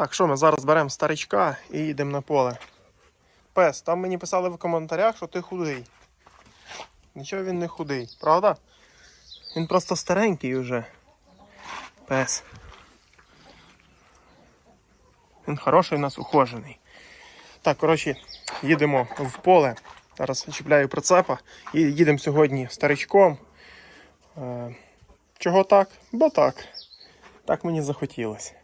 Так, що ми зараз беремо старичка і їдемо на поле. Пес, там мені писали в коментарях, що ти худий. Нічого він не худий, правда? Він просто старенький вже. Пес. Він хороший у нас ухожений. Так, коротше, їдемо в поле. Зараз чіпляю прицепа і їдемо сьогодні старичком. Е, чого так? Бо так. Так мені захотілося.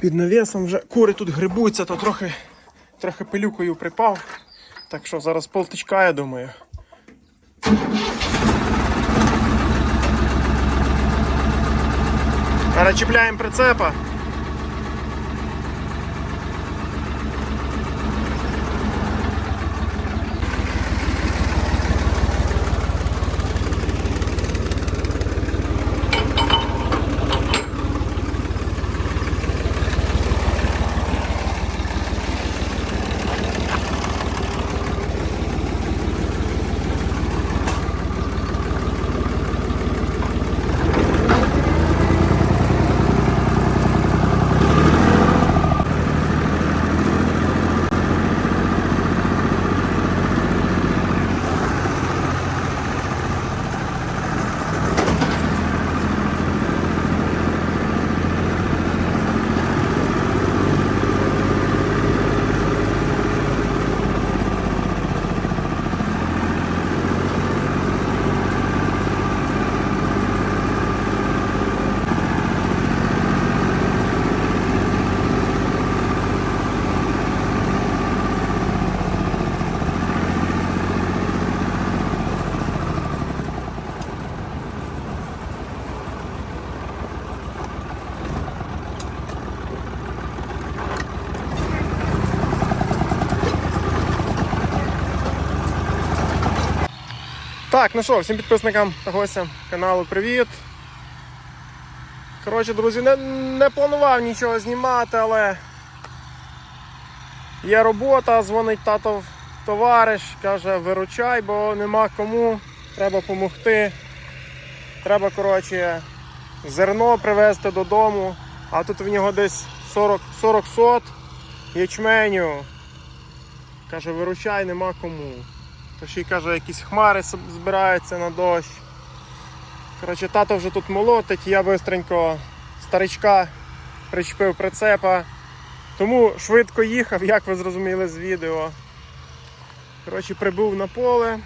Під навісом вже кури тут грибуються, то трохи, трохи пилюкою припав. Так що зараз полтичка, я думаю. Зараз чіпляємо прицепа. Так, ну що, всім підписникам та гостям каналу привіт. Коротше, друзі, не, не планував нічого знімати, але є робота, дзвонить татов товариш, каже, виручай, бо нема кому, треба допомогти. Треба, коротше, зерно привезти додому, а тут в нього десь 40, 40 сот ячменю. Каже, виручай, нема кому. То ще й каже, якісь хмари збираються на дощ. Коротше, тато вже тут молотить, я бистренько старичка причепив прицепа. Тому швидко їхав, як ви зрозуміли з відео. Коротше, прибув на поле.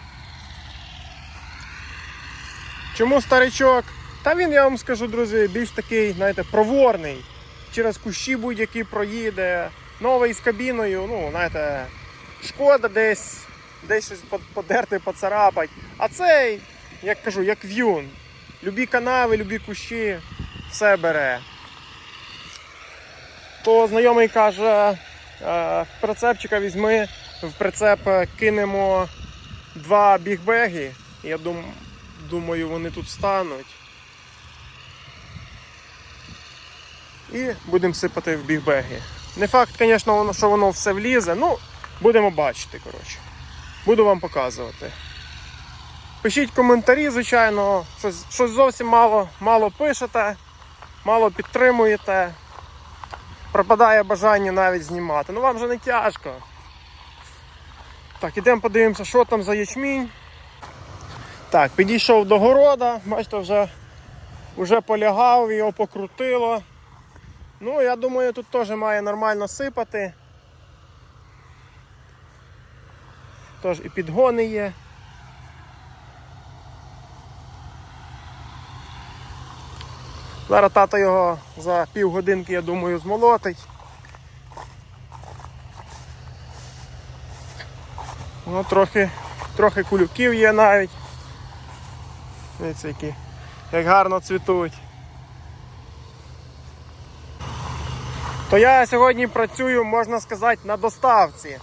Чому старичок? Та він, я вам скажу, друзі, більш такий, знаєте, проворний. Через кущі будь-які проїде. Новий з кабіною, ну, знаєте, шкода десь десь щось подерти, поцарапать. А цей, як кажу, як в'юн. Любі канави, любі кущі, все бере. То знайомий каже, е, прицепчика візьми, в прицеп е, кинемо два бігбеги. Я дум, думаю, вони тут стануть. І будемо сипати в бігбеги. Не факт, звісно, що воно все влізе, ну, будемо бачити, коротше. Буду вам показувати. Пишіть коментарі, звичайно, щось, щось зовсім мало, мало пишете, мало підтримуєте. Пропадає бажання навіть знімати. Ну вам же не тяжко. Так, ідемо подивимося, що там за ячмінь. Так, підійшов до города, бачите, вже, вже полягав, його покрутило. Ну, я думаю, тут теж має нормально сипати. Тож і підгони є. Зараз тато його за півгодинки, я думаю, змолотить. Ну, трохи, трохи кулюків є навіть. Дивіться, які як гарно цвітуть. То я сьогодні працюю, можна сказати, на доставці.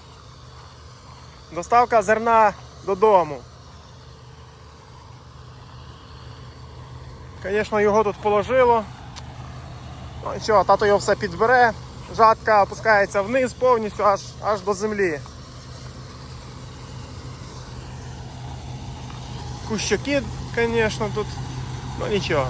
Доставка зерна додому. Звісно, його тут положило. Ну нічого, тато його все підбере, жатка опускається вниз повністю аж, аж до землі. Кущаки, звісно, тут, ну нічого.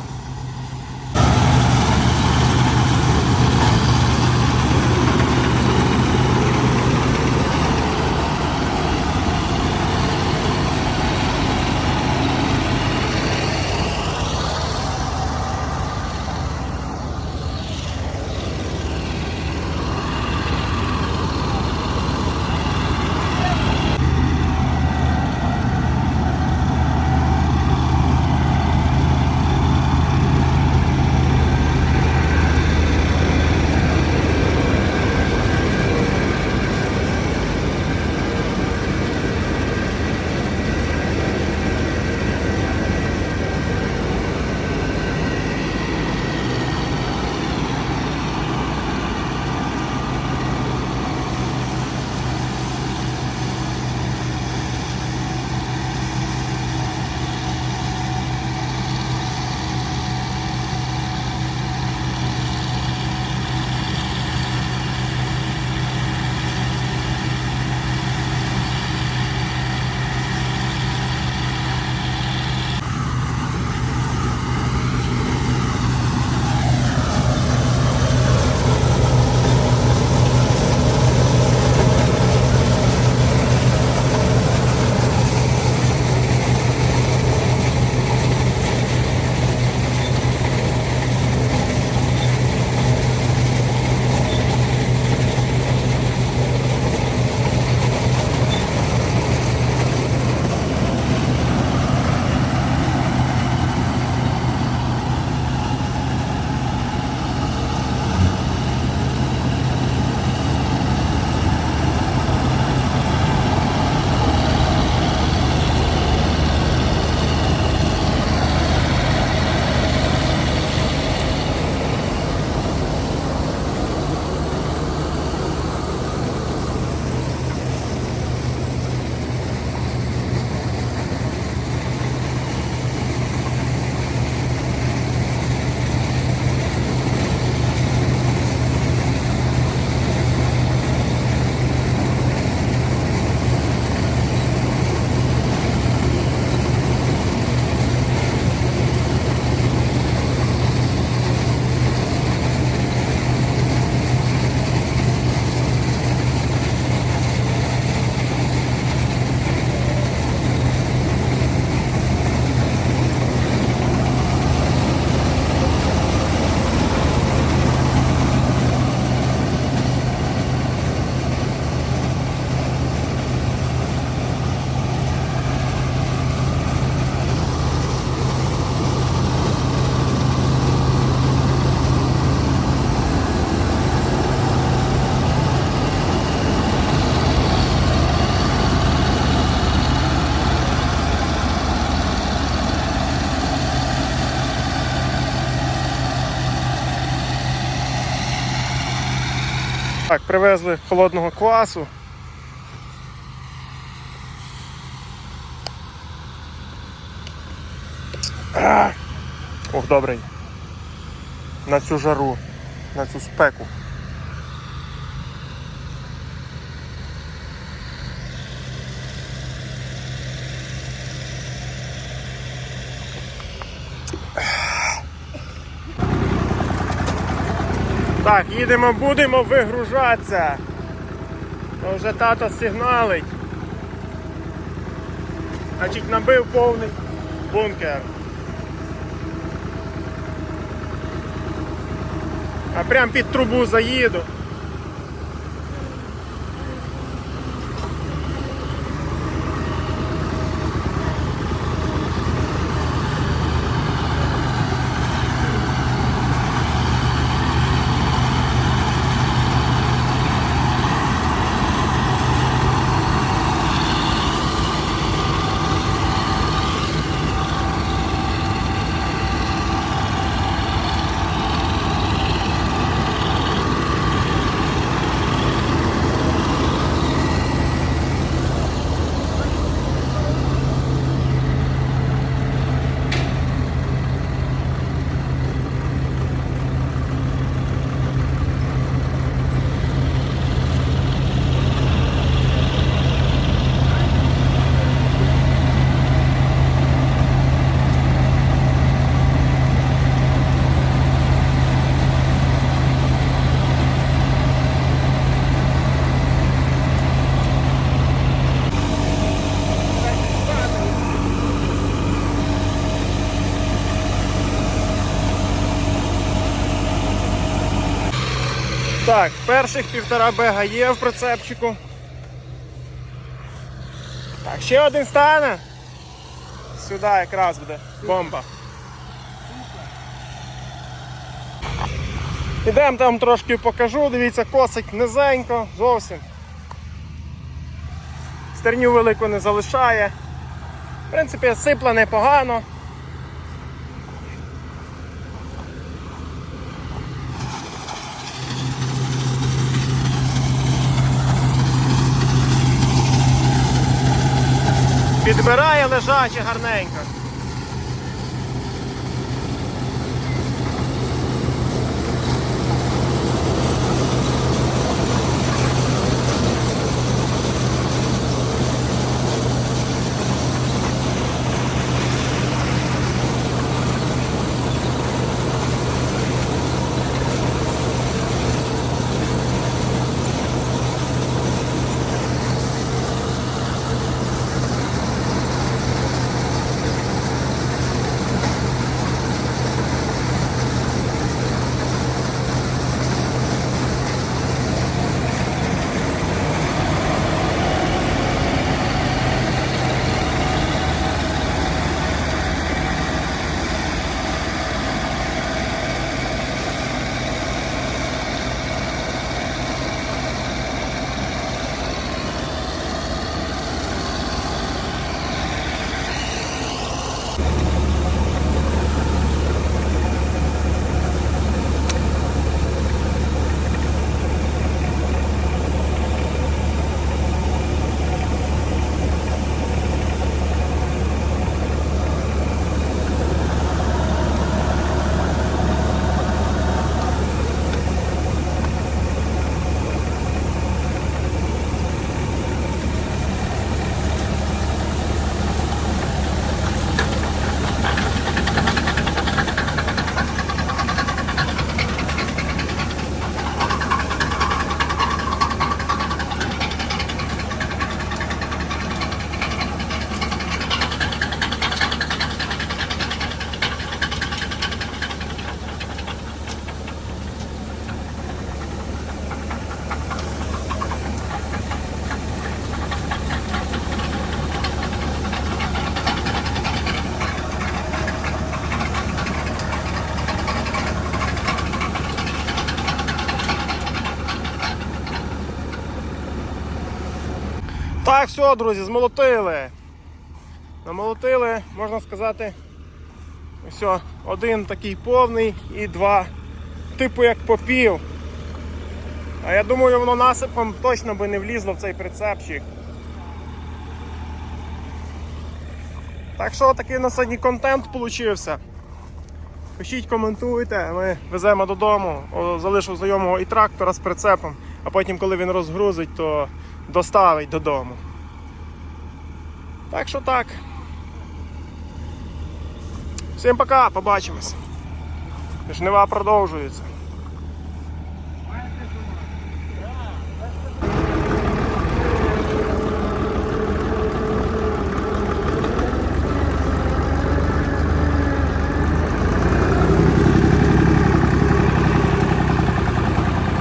Так, привезли холодного квасу. А! Ох, добрий. На цю жару, на цю спеку. Так, їдемо, будемо вигружатися. То вже тато сигналить. Значить, набив повний бункер. А прям під трубу заїду. Так, перших півтора бега є в прицепчику. Так, ще один стане. Сюди якраз буде бомба. Ідемо там трошки покажу, дивіться, косить низенько, зовсім. Стерню велику не залишає. В принципі, сипле непогано. Лежаче гарненько. Так, все, друзі, змолотили. Намолотили, можна сказати, все, один такий повний і два, типу як попів. А я думаю, воно насипом точно би не влізло в цей прицепчик. Так що такий у сьогодні контент получився. Пишіть, коментуйте, ми веземо додому. Залишив знайомого і трактора з прицепом, а потім, коли він розгрузить, то доставить додому. Так що так. Всім пока, побачимось. Жнива продовжуються.